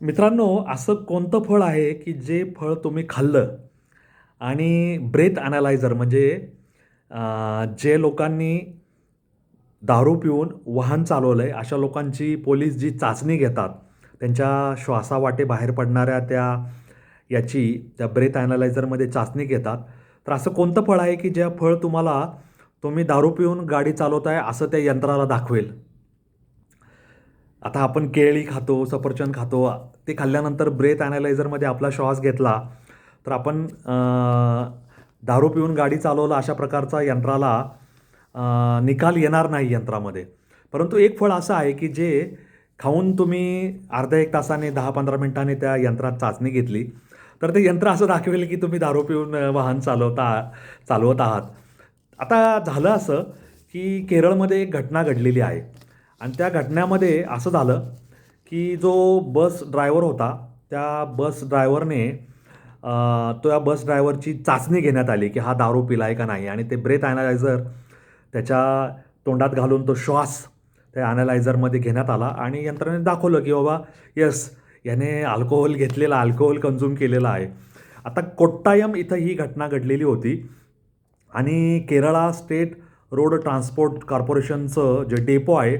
मित्रांनो असं कोणतं फळ आहे की जे फळ तुम्ही खाल्लं? आणि ब्रेथ ॲनालायझर म्हणजे जे लोकांनी दारू पिऊन वाहन चालवलं आहे अशा लोकांची पोलीस जी चाचणी घेतात त्यांच्या श्वासावाटे बाहेर पडणाऱ्या त्या याची त्या ब्रेथ ॲनालायझरमध्ये चाचणी घेतात. तर असं कोणतं फळ आहे की ज्या फळ तुम्हाला तुम्ही दारू पिऊन गाडी चालवताय असं त्या यंत्राला दाखवेल? आता आपण केळी खातो सफरचंद खातो ते खाल्ल्यानंतर ब्रेथ ॲनालायझरमध्ये आपला श्वास घेतला तर आपण दारू पिऊन गाडी चालवला अशा प्रकारचा यंत्राला निकाल येणार नाही यंत्रामध्ये. परंतु एक फळ असं आहे की जे खाऊन तुम्ही अर्ध्या एक तासाने दहा पंधरा मिनिटांनी त्या यंत्रात चाचणी घेतली तर ते यंत्र असं दाखवेल की तुम्ही दारू पिऊन वाहन चालवता चालवत आहात. आता झालं असं की केरळमध्ये एक घटना घडलेली आहे. आणि त्या घटनेमध्ये असं झालं की जो बस ड्रायव्हर होता त्या बस ड्रायव्हरने तो या बस ड्रायव्हरची चाचणी घेण्यात आली की हा दारू पिला आहे का नाही आणि ते ब्रेथ ॲनालायझर त्याच्या तोंडात घालून तो श्वास त्या ॲनालायझरमध्ये घेण्यात आला आणि यंत्रणेने दाखवलं की बाबा यस याने अल्कोहोल घेतलेला अल्कोहोल कन्झ्युम केलेला आहे. आता कोट्टायम इथं ही घटना घडलेली होती आणि केरळा स्टेट रोड ट्रान्सपोर्ट कॉर्पोरेशनचं जे डेपो आहे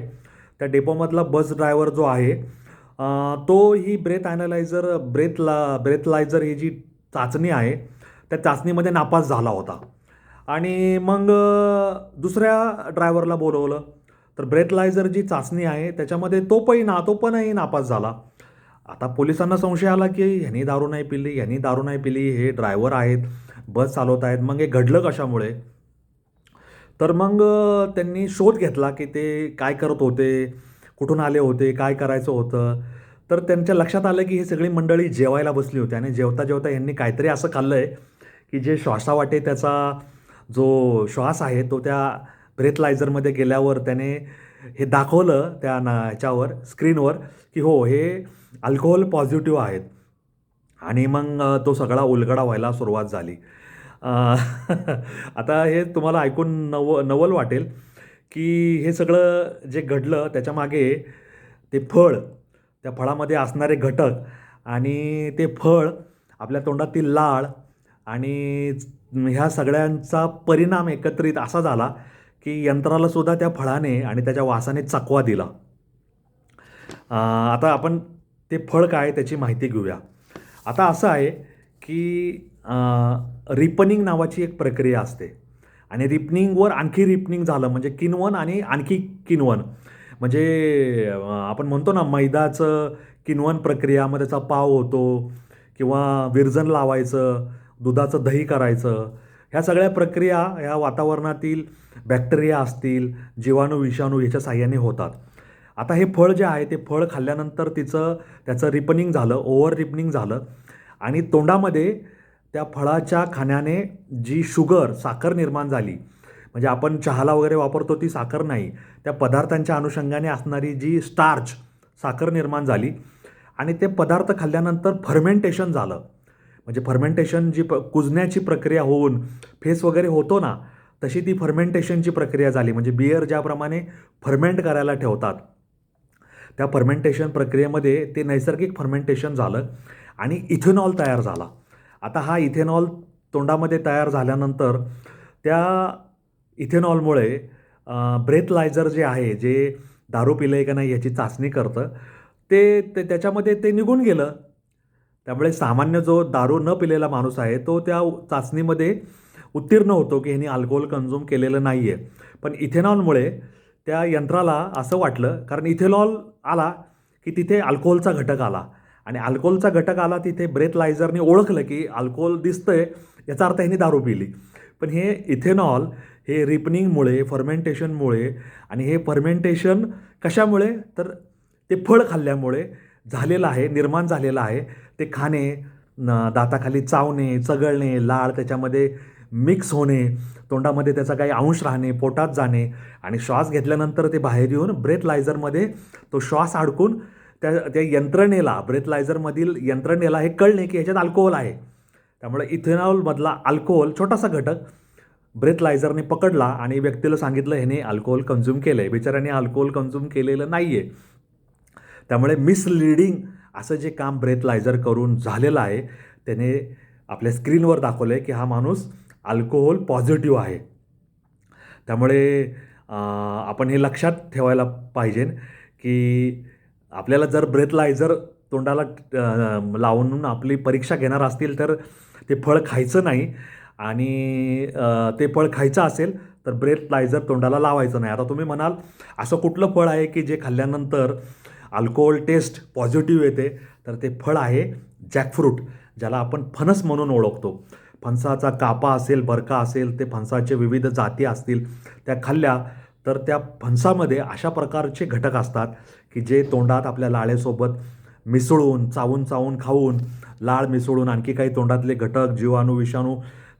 त्या डेपोमधला बस ड्रायव्हर जो आहे तो ही ब्रेथ ॲनालायझर ब्रेथला ब्रेथलायझर ही जी चाचणी आहे त्या चाचणीमध्ये नापास झाला होता. आणि मग दुसऱ्या ड्रायव्हरला बोलवलं तर ब्रेथलायझर जी चाचणी आहे त्याच्यामध्ये तो पण ना तो पणही नापास झाला. आता पोलिसांना संशय आला की ह्यांनी दारू नाही पिली ह्यांनी दारू नाही पिली हे ड्रायव्हर आहेत बस चालवत आहेत मग हे घडलं कशामुळे? तर मग त्यांनी शोध घेतला की ते काय करत होते कुठून आले होते काय करायचं होतं? तर त्यांच्या लक्षात आलं की ही सगळी मंडळी जेवायला बसली होती आणि जेवता जेवता यांनी काहीतरी असं खाल्लं आहे की जे श्वासावाटे त्याचा जो श्वास आहे तो त्या ब्रेथलायझरमध्ये गेल्यावर त्याने हे दाखवलं त्या ना ह्याच्यावर स्क्रीनवर की हो हे अल्कोहोल पॉझिटिव्ह आहेत. आणि मग तो सगळा उलगडा व्हायला सुरुवात झाली. आता हे तुम्हाला ऐकून नव नवल वाटेल की हे सगळं जे घडलं त्याच्यामागे ते फळ त्या फळामध्ये असणारे घटक आणि ते फळ आपल्या तोंडातील लाळ आणि ह्या सगळ्यांचा परिणाम एकत्रित असा झाला की यंत्राला सुद्धा त्या फळाने आणि त्याच्या वासाने चकवा दिला. आता आपण ते फळ काय त्याची माहिती घेऊया. आता असं आहे की रिपनिंग नावाची एक प्रक्रिया असते. आणि रिपनिंगवर आणखी रिपनिंग झालं म्हणजे किनवन आणि आणखी किनवन. म्हणजे आपण म्हणतो ना मैदाचं किनवन प्रक्रिया मग त्याचा पाव होतो किंवा विरजन लावायचं दुधाचं दही करायचं. ह्या सगळ्या प्रक्रिया या वातावरणातील बॅक्टेरिया असतील जीवाणू विषाणू ह्याच्या साह्याने होतात. आता हे फळ जे आहे ते फळ खाल्ल्यानंतर तिचं त्याचं रिपनिंग झालं ओव्हर रिपनिंग झालं. आणि तोंडामध्ये त्या फळाच्या खाण्याने जी शुगर साखर निर्माण झाली म्हणजे आपण चहाला वगैरे वापरतो ती साखर नाही त्या पदार्थांच्या अनुषंगाने असणारी जी स्टार्च साखर निर्माण झाली आणि ते पदार्थ खाल्ल्यानंतर फर्मेंटेशन झालं. म्हणजे फर्मेंटेशन जी प कुजण्याची प्रक्रिया होऊन फेस वगैरे होतो ना तशी ती फर्मेंटेशनची प्रक्रिया झाली. म्हणजे बियर ज्याप्रमाणे फर्मेंट करायला ठेवतात त्या फर्मेंटेशन प्रक्रियेमध्ये ते नैसर्गिक फर्मेंटेशन झालं आणि इथेनॉल तयार झाला. आता हा इथेनॉल तोंडामध्ये तयार झाल्यानंतर त्या इथेनॉलमुळे ब्रेथलायझर जे आहे जे दारू पिलं आहे का नाही याची चाचणी करतं ते ते त्याच्यामध्ये ते निघून गेलं. त्यामुळे सामान्य जो दारू न पिलेला माणूस आहे तो त्या चाचणीमध्ये उत्तीर्ण होतो की ह्यांनी अल्कोहोल कन्झ्युम केलेलं नाही आहे पण इथेनॉलमुळे त्या यंत्राला असं वाटलं कारण इथेनॉल आला की तिथे अल्कोहोलचा घटक आला. आणि अल्कोहोलचा घटक आला तिथे ब्रेथलायझरने ओळखलं की अल्कोहोल दिसतंय याचा अर्थ ह्यांनी दारू पिली. पण हे इथेनॉल हे रिपनिंगमुळे फर्मेंटेशनमुळे आणि हे फर्मेंटेशन कशामुळे तर ते फळ खाल्ल्यामुळे झालेलं आहे निर्माण झालेलं आहे. ते खाणे दाताखाली चावणे चगळणे लाळ त्याच्यामध्ये मिक्स होणे तोंडामध्ये त्याचा काही अंश राहणे पोटात जाणे आणि श्वास घेतल्यानंतर ते बाहेर येऊन ब्रेथलायझरमध्ये तो श्वास अडकून त्या त्या यंत्रणेला ब्रेथलायझरमधील यंत्रणेला हे कळणे की ह्याच्यात अल्कोहोल आहे. त्यामुळे इथेनॉलमधला अल्कोहोल छोटासा घटक ब्रेथलायझरने पकडला आणि व्यक्तीला सांगितलं ह्याने अल्कोहोल कन्झ्युम केलं आहे बिचाऱ्याने अल्कोहोल कन्झ्युम केलेलं नाही आहे त्यामुळे मिसलिडिंग असं जे काम ब्रेथलायझर करून झालेलं आहे त्याने आपल्या स्क्रीनवर दाखवलं आहे की हा माणूस अल्कोहोल पॉझिटिव्ह आहे. त्यामुळे आपण हे लक्षात ठेवायला पाहिजे की आपल्याला जर ब्रेथलायझर तोंडाला लावून आपली परीक्षा घेणार असतील तर ते फळ खायचं नाही आणि ते फळ खायचं असेल तर ब्रेथलायझर तोंडाला लावायचं नाही. आता तुम्ही म्हणाल असं कुठलं फळ आहे की जे खाल्ल्यानंतर अल्कोहोल टेस्ट पॉझिटिव्ह येते? तर ते फळ आहे जॅकफ्रूट ज्याला आपण फणस म्हणून ओळखतो. फणसाचा कापा असेल बरका असेल ते फणसाचे विविध जाती असतील त्या खाल्ल्या तर त्या फणसामध्ये अशा प्रकारचे घटक असतात की जे तोंडात आपल्या लाळेसोबत मिसळून चावून चावून खाऊन लाळ मिसळून आणखी काही तोंडातले घटक जीवाणू विषाणू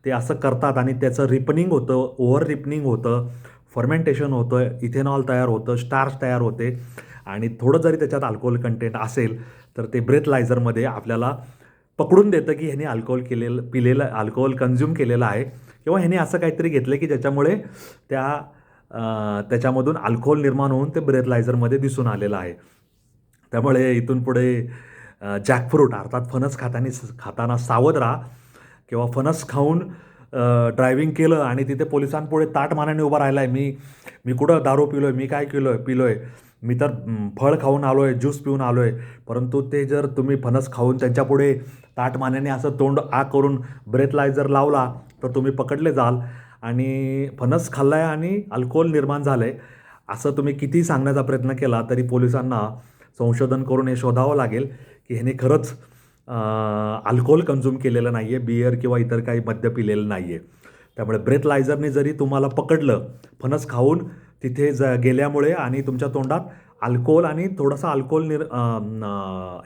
ते असं करतात आणि त्याचं रिपनिंग होतं ओव्हर रिपनिंग होतं फर्मेंटेशन होतं इथेनॉल तयार होतं स्टार्च तयार होते आणि थोडं जरी त्याच्यात अल्कोहोल कंटेंट असेल तर ते ब्रेथलायझरमध्ये आपल्याला पकडून देतं की ह्याने अल्कोहोल केलेलं पिलेलं अल्कोहोल कन्झ्युम केलेलं आहे किंवा ह्याने असं काहीतरी घेतलं की ज्याच्यामुळे त्या त्याच्यामधून अल्कोहोल निर्माण होऊन ते ब्रेथलायझरमध्ये दिसून आलेलं आहे. त्यामुळे इथून पुढे जॅकफ्रूट अर्थात फणस खाताना खाताना सावध राहा किंवा फणस खाऊन ड्रायव्हिंग केलं आणि तिथे पोलिसांपुढे ताट मानाने उभा राहिला आहे मी मी कुठं दारू पिलो आहे मी काय केलो आहे पिलो आहे मी तर फळ खाऊन आलो आहे ज्यूस पिऊन आलो आहे परंतु ते जर तुम्ही फणस खाऊन त्यांच्यापुढे ताट मानाने असं तोंड आ करून ब्रेथलायझर लावला तर तुम्ही पकडले जाल. आणि फणस खाल्ला आहे आणि अल्कोहोल निर्माण झालं आहे असं तुम्ही किती सांगण्याचा प्रयत्न केला तरी पोलिसांना संशोधन करून हे शोधावं लागेल की ह्याने खरंच अल्कोहोल कन्झ्युम केलेलं नाही आहे बियर किंवा इतर काही मद्य पिलेलं नाही आहे त्यामुळे ब्रेथलायझरने जरी तुम्हाला पकडलं फणस खाऊन तिथे ज गेल्यामुळे आणि तुमच्या तोंडात अल्कोहोल आणि थोडासा अल्कोहोल निर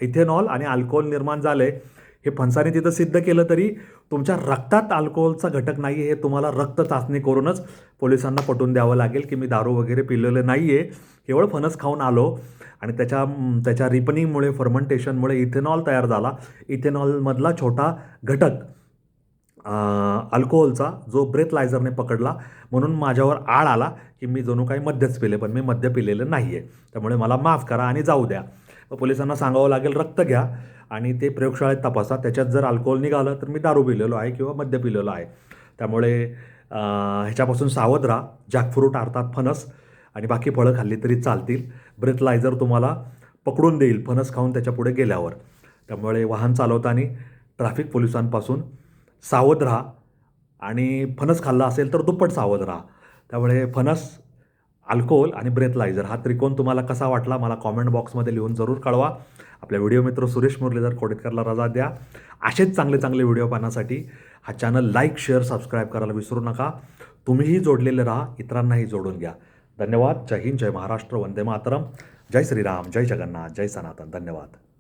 इथेनॉल आणि अल्कोहोल निर्माण झालं आहे हे फणसाने तिथं सिद्ध केलं तरी तुमच्या रक्तात अल्कोहोलचा घटक नाही आहे हे तुम्हाला रक्त चाचणी करूनच पोलिसांना पटवून द्यावं लागेल की मी दारू वगैरे पिलेलं नाही आहे केवळ फणस खाऊन आलो आणि त्याच्या त्याच्या रिपनिंगमुळे फर्मंटेशनमुळे इथेनॉल तयार झाला. इथेनॉलमधला छोटा घटक अल्कोहोलचा जो ब्रेथलायझरने पकडला म्हणून माझ्यावर आळ आला की मी जणू काही मद्यच पिले पण मी मद्य पिलेलं नाही आहे त्यामुळे मला माफ करा आणि जाऊ द्या. व पोलिसांना सांगावं लागेल रक्त घ्या आणि ते प्रयोगशाळेत तपासा. त्याच्यात जर अल्कोहोल निघालं तर मी दारू पिलेलो आहे किंवा मद्य पिलेलो आहे. त्यामुळे ह्याच्यापासून सावध राहा. जॅकफ्रूट अर्थात फणस आणि बाकी फळं खाल्ली तरी चालतील. ब्रेथलायझर तुम्हाला पकडून देईल फणस खाऊन त्याच्यापुढे गेल्यावर. त्यामुळे वाहन चालवताना ट्रॅफिक पोलिसांपासून सावध राहा आणि फणस खाल्ला असेल तर दुप्पट सावध राहा. त्यामुळे फणस अल्कोहोल आणि ब्रेथलायझर. हा त्रिकोण तुम्हाला कसा वाटला मला कॉमेंट बॉक्समध्ये लिहून जरूर कळवा. आपल्या व्हिडिओ मित्र सुरेश मुरलीधर कोडेतकरला रजा द्या. असेच चांगले चांगले व्हिडिओ पाहण्यासाठी हा चॅनल लाईक शेअर सबस्क्राईब करायला विसरू नका. तुम्हीही जोडलेले राहा इतरांनाही जोडून घ्या. धन्यवाद. जय हिंद जय महाराष्ट्र. वंदे मातरम. जय श्रीराम. जय जगन्नाथ. जय सनातन. धन्यवाद.